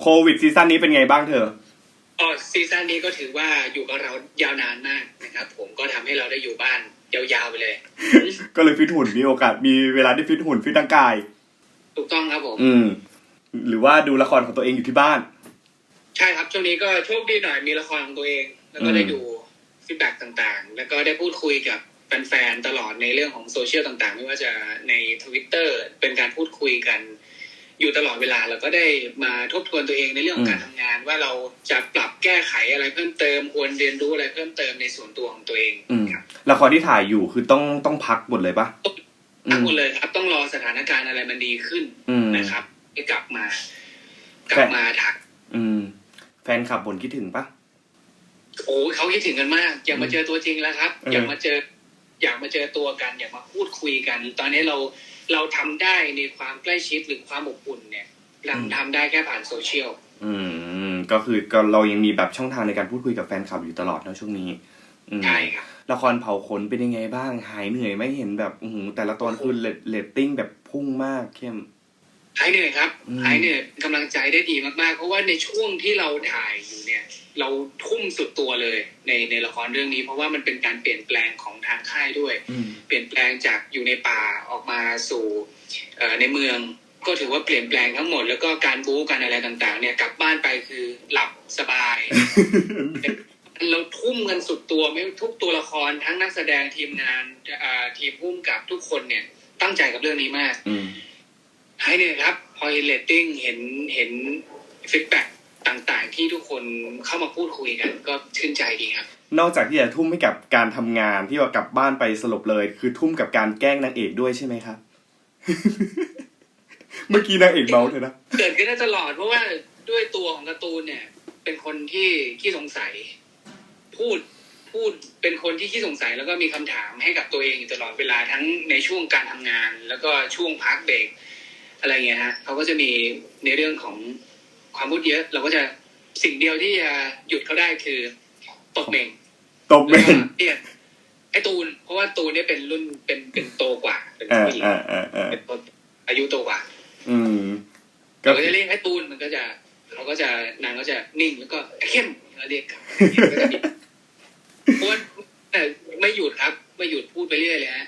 โควิดซีซั่นนี้เป็นไงบ้างเธออ๋อซีซั่นนี้ก็ถือว่าอยู่กับเรายาวนานมากนะครับผมก็ทำให้เราได้อยู่บ้านยาวๆไปเลย ก็เลยฟิตหุ่นมีโอกาสมีเวลาได้ฟิตหุ่นฟิตร่างกาย ถูกต้องครับผม อืม หรือว่าดูละครของตัวเองอยู่ที่บ้าน ใช่ครับช่วงนี้ก็โชคดีหน่อยมีละครของตัวเอง แล้วก็อืมได้ดูฟีดแบ็กต่างๆ แล้วก็ได้พูดคุยกับแฟนๆตลอดในเรื่องของโซเชียลต่างๆ ไม่ว่าจะในทวิตเตอร์เป็นการพูดคุยกัน อยู่ตลอดเวลาแล้วก็ได้มาทบทวนตัวเองในเรื่องของการทำงาน ว่าเราจะปรับแก้ไขอะไรเพิ่มเติมควรเรียนรู้อะไรเพิ่มเติมในส่วนตัวของตัวเองอืมครับละครที่ถ่ายอยู่คือต้องต้องพักหมดเลยปะทั้งหมดเลยครับต้องรอสถานการณ์อะไรมันดีขึ้นอืมนะครับให้กลับมา กลับมาถัก อืม แฟนคลับบ่นคิดถึงปะโอ้ยเขาคิดถึงกันมาก อยากมาเจอตัวจริงแล้วครับเออออยากมาเจอ อยากมาเจอตัวกัน อยากมาพูดคุยกัน ตอนนี้เรา เราทำได้ในความใกล้ชิดหรือความอบอุ่นเนี่ยเราทำได้แค่ผ่านโซเชียลอืมก็คือก็เรายังมีแบบช่องทางในการพูดคุยกับแฟนคลับอยู่ตลอดนะช่วงนี้อืมใช่ครับละครเผาขนเป็นยังไงบ้างหายเหนื่อยไหม่เห็นแบบอือหือแต่ละตอนคือเรตเรตติ้งแบบพุ่งมากเข้มหายเหนื่อยครับอืมหายเหนื่อยกำลังใจได้ดีมากๆ เพราะว่าในช่วงที่เราถ่ายอยู่เนี่ย เราทุ่มสุดตัวเลยในในละครเรื่องนี้ เพราะว่ามันเป็นการเปลี่ยนแปลงของทางค่ายด้วยอืมเปลี่ยนแปลงจากอยู่ในป่าออกมาสู่เอ่อในเมืองก็ถือว่าเปลี่ยนแปลงทั้งหมด แล้วก็การบู๊กันอะไรต่างๆ เนี่ยกลับบ้านไปคือหลับสบาย เราทุ่มกันสุดตัวไม่ทุกตัวละครทั้งนักแสดงทีมงานเอ่อทีมพุ่มกับทุกคนเนี่ย ตั้งใจกับเรื่องนี้มากอืมให้เนี่ยครับ พอเห็นเรตติ้งเห็นเห็นฟีดแบ็ก ต่างๆ ที่ทุกคนเข้ามาพูดคุยกัน ก็ชื่นใจดีครับ นอกจากที่จะทุ่มให้กับการทำงานที่ว่ากลับบ้านไปสลบเลย คือทุ่มกับการแกล้งนางเอกด้วยใช่ไหมครับ เมื่อกี้นางเอกเมาเธอนะเกิดขึ้นได้ตลอดเพราะว่าด้วยตัวของการ์ตูนเนี่ย เป็นคนที่ขี้สงสัย พูดพูดเป็นคนที่ขี้สงสัยแล้วก็มีคำถามให้กับตัวเองอยู่ตลอดเวลาทั้งในช่วงการทำงาน แล้วก็ช่วงพักเบรกอะไรเงี้ยฮะเขาก็จะมีในเรื่องของ ความพูดเยอะ เราก็จะสิ่งเดียวที่จะหยุดเขาได้คือตบเม่งตบเบนเนี่ยไอ้ตูน เพราะว่าตูนเนี่ยเป็นรุ่นเป็นเป็นโตกว่า เป็นอ่าผู้หญิงอ่าอ่าอ่าเป็นคนอายุโตกว่า อืมก็เราก็จะเรียกไอ้ตูนมันก็จะเขาก็จะนางก็จะนิ่งแล้วก็ไอ้เข้มเราเรียกกันก็จะมีเพราะว่าแต่ไม่หยุดครับ ไม่หยุดพูดไปเรื่อยเลยฮะ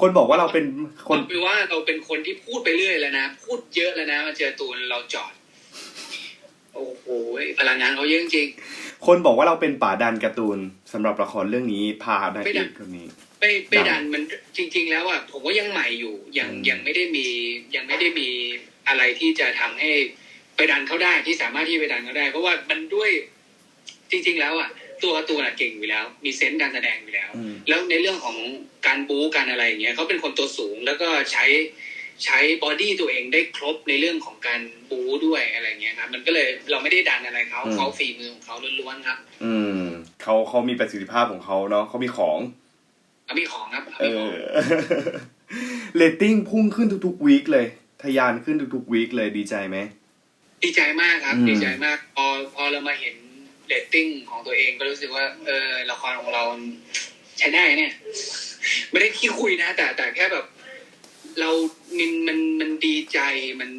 คนบอกว่าเราเป็นคนเอาเป็นว่าเราเป็นคนที่พูดไปเรื่อยแล้วนะ พูดเยอะแล้วนะมาเจอตูนเราจอดโอ้โหพลังงานเขาเยอะจริง คนบอกว่าเราเป็นป่าดันการ์ตูนสำหรับละครเรื่องนี้พานางไม่เอดันกคนนี้ไม่ไม่ดัดันนมันจริง ๆ แล้วอะผมก็ยังใหม่อยู่ยังอืมยังไม่ได้มียังไม่ได้มีอะไรที่จะทำให้ไปดันเขาได้ที่สามารถที่ไปดันเขาได้ เพราะว่ามันด้วยจริง ๆ แล้วอะตัวการ์ตูนอะเก่งอยู่แล้ว มีเซนส์การแสดงอยู่แล้วอืมแล้วในเรื่องของการบู๊การอะไรอย่างเงี้ยเขาเป็นคนตัวสูงแล้วก็ใช้ ใช้บอดี้ตัวเองได้ครบในเรื่องของการบู๊ด้วยอะไรเงี้ยครับมันก็เลยเราไม่ได้ดันอะไรเขาเขาฝีมือของเขาล้วนๆครับ อืมเขาเขามีประสิทธิภาพของเขาเนาะเขามีของเขามีของครับเขาเอมีของอเรตติ้งพุ่งขึ้นทุกๆวีคเลยทะยานขึ้นทุกๆวีคเลยดีใจไหมดีใจมากครับอืมดีใจมาก พอพอเรามาเห็นเรตติ้งของตัวเองก็รู้สึกว่า เออละครของเราใช้ได้เนี่ย ไม่ได้ขี้คุยนะ แต่แต่แค่แบบ เรามันมันมันดีใจมัน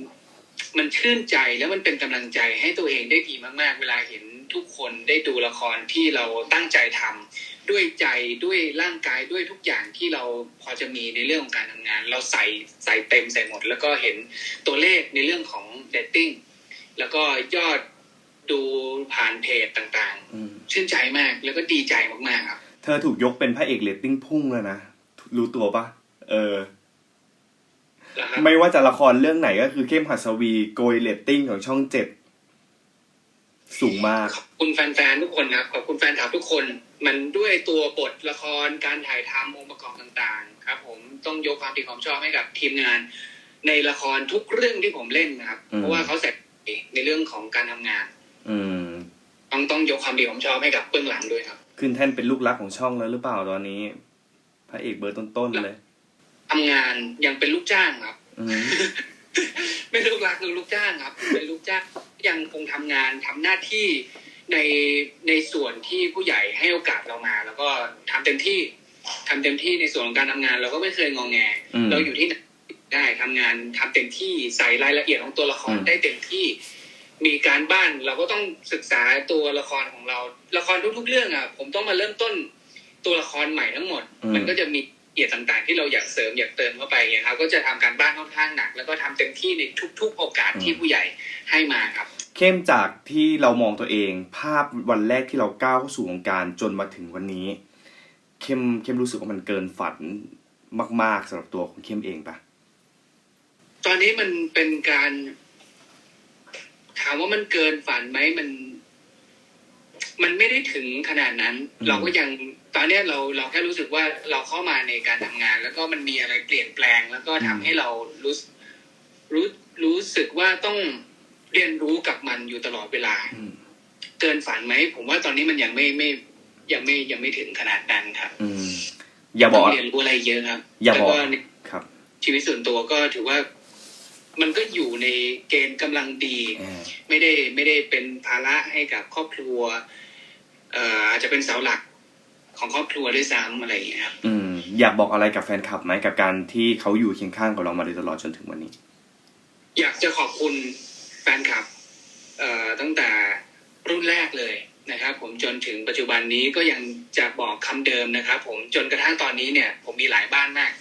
มันชื่นใจแล้วมันเป็นกำลังใจให้ตัวเองได้ดีมากๆ เวลาเห็นทุกคนได้ดูละครที่เราตั้งใจทำด้วยใจด้วยร่างกายด้วยทุกอย่างที่เราพอจะมีในเรื่องของการทำงาน เราใส่ใส่เต็มใส่หมด แล้วก็เห็นตัวเลขในเรื่องของเรตติ้งแล้วก็ยอดดูผ่านเพจต่างอืมๆชื่นใจมากแล้วก็ดีใจมากๆครับ เธอถูกยกเป็นพระเอกเรตติ้งพุ่งแล้วนะ รู้ตัวปะเออแล้วครับ ไม่ว่าจะละครเรื่องไหนก็คือเข้มหัสวีโกยเรตติ้งของช่องเจ็ดสูงมาก ขอบคุณแฟนๆทุกคนครับขอบคุณแฟนคลับทุกคน มันด้วยตัวบทละครการถ่ายทำองค์ประกอบต่างๆ ครับ ผมต้องยกความดีความชอบให้กับทีมงาน ในละครทุกเรื่องที่ผมเล่นนะครับอืมเพราะว่าเขาใส่ในเรื่องของการทำงาน อืมต้องต้องยกความดีความชอบให้กับเบื้องหลังด้วยครับ ขึ้นแท่นเป็นลูกรักของช่องแล้วหรือเปล่าตอนนี้พระเอกเบอร์ต้นๆเลย ทำงานยังเป็นลูกจ้างครับอืมไม่ลูกรักหรือลูกจ้างครับ เป็นลูกจ้างยังคงทำงานทำหน้าที่ในในส่วนที่ผู้ใหญ่ให้โอกาสเรามา แล้วก็ทำเต็มที่ทำเต็มที่ในส่วนของการทำงาน เราก็ไม่เคยงองแงอืมเราอยู่ที่ไหนได้ทำงานทำเต็มที่ใส่รายละเอียดของตัวละครอืมได้เต็มที่ มีการบ้านเราก็ต้องศึกษาตัวละครของเรา ละครทุกๆเรื่องอะ ผมต้องมาเริ่มต้นตัวละครใหม่ทั้งหมดอืมมันก็จะมี เกียรติต่างๆ ที่เราอยากเสริมอยากเติมเข้าไปไงครับก็จะทำการบ้านค่อนข้างหนัก แล้วก็ทำเต็มที่ในทุก ๆ โอกาสที่ผู้ใหญ่ให้มาครับ เข้มจากที่เรามองตัวเอง ภาพวันแรกที่เราก้าวเข้าสู่วงการจนมาถึงวันนี้ เข้มเข้มรู้สึกว่ามันเกินฝันมาก ๆสำหรับตัวของเข้มเองปะตอนนี้มันเป็นการ ถามว่ามันเกินฝันไหมมัน มันไม่ได้ถึงขนาดนั้น เราก็ยังตอนเนี้ยเราเราแค่รู้สึกว่าเราเข้ามาในการทำงาน แล้วก็มันมีอะไรเปลี่ยนแปลง แล้วก็ทำให้เรารู้สึกรู้รู้สึกว่าต้องเรียนรู้กับมันอยู่ตลอดเวลาอืมเกินฝันไหมผมว่าตอนนี้มันยังไม่ไม่ยังไม่ยังไม่ถึงขนาดนั้นครับอืมอย่าบอกต้องเรียนรู้อะไรเยอะครับอย่าบอกแล้วก็ในครับ ชีวิตส่วนตัวก็ถือว่า มันก็อยู่ในเกณฑ์กำลังดีเออไม่ได้ไม่ได้เป็นภาระให้กับครอบครัว เอ่ออาจจะเป็นเสาหลักของครอบครัวด้วยซ้ำอะไรอย่างเงี้ยครับอืมอยากบอกอะไรกับแฟนคลับไหมกับการที่เขาอยู่เคียงข้างกับเรามาโดยตลอดจนถึงวันนี้ อยากจะขอบคุณแฟนคลับ เอ่อตั้งแต่รุ่นแรกเลยนะครับผมจนถึงปัจจุบันนี้ก็ยังจะบอกคำเดิมนะครับ ผมจนกระทั่งตอนนี้เนี่ย ผมมีหลายบ้านมาก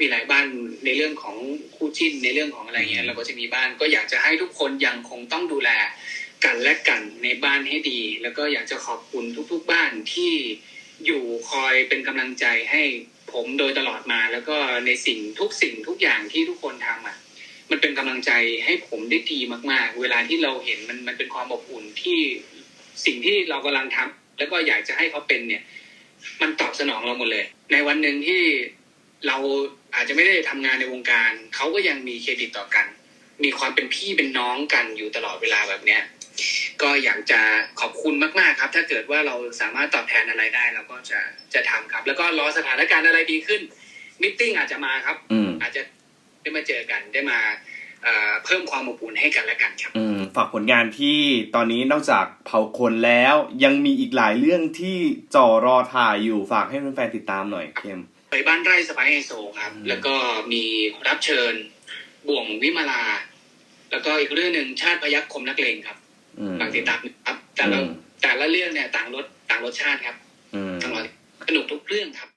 มีหลายบ้านในเรื่องของคู่จิ้นในเรื่องของอะไรเงี้ยเราก็จะมีบ้านก็อยากจะให้ทุกคนยังคงต้องดูแลกันและกันในบ้านให้ดี แล้วก็อยากจะขอบคุณทุก ๆบ้านที่อยู่คอยเป็นกำลังใจให้ผมโดยตลอดมา แล้วก็ในสิ่งทุกสิ่งทุกอย่างที่ทุกคนทำอะมันเป็นกำลังใจให้ผมได้ดีมาก ๆ เวลาที่เราเห็นมันมันเป็นความอบอุ่นที่สิ่งที่เรากำลังทำแล้วก็อยากจะให้เขาเป็นเนี่ย มันตอบสนองเราหมดเลย ในวันหนึ่งที่ เราอาจจะไม่ได้ทำงานในวงการเขาก็ยังมีเครดิตต่อกัน มีความเป็นพี่เป็นน้องกันอยู่ตลอดเวลาแบบเนี้ยก็อยากจะขอบคุณมาก ๆ ครับ ถ้าเกิดว่าเราสามารถตอบแทนอะไรได้เราก็จะจะทำครับ แล้วก็รอสถานการณ์อะไรดีขึ้นมิ팅อาจจะมาครับอืมอาจจะได้มาเจอกันได้มาเอ่อเพิ่มความอบอุ่นให้กันและกันครับอืมฝากผลงานที่ตอนนี้นอกจากเผาคนแล้ว ยังมีอีกหลายเรื่องที่จ่อรอถ่ายอยู่ฝากให้แฟนๆติดตามหน่อยเข้ม ไปบ้านไร่สไปไฮโซครับอืมแล้วก็มีรับเชิญบ่วงวิมาลา แล้วก็อีกเรื่องหนึ่งชาติพยัคฆ์คมนักเลงครับอืมฝากติดตามนะครับ แต่ละอืมแต่ละเรื่องเนี่ยต่างรสต่างรสชาติครับอืมทั้งหมดสนุกทุกเรื่องครับ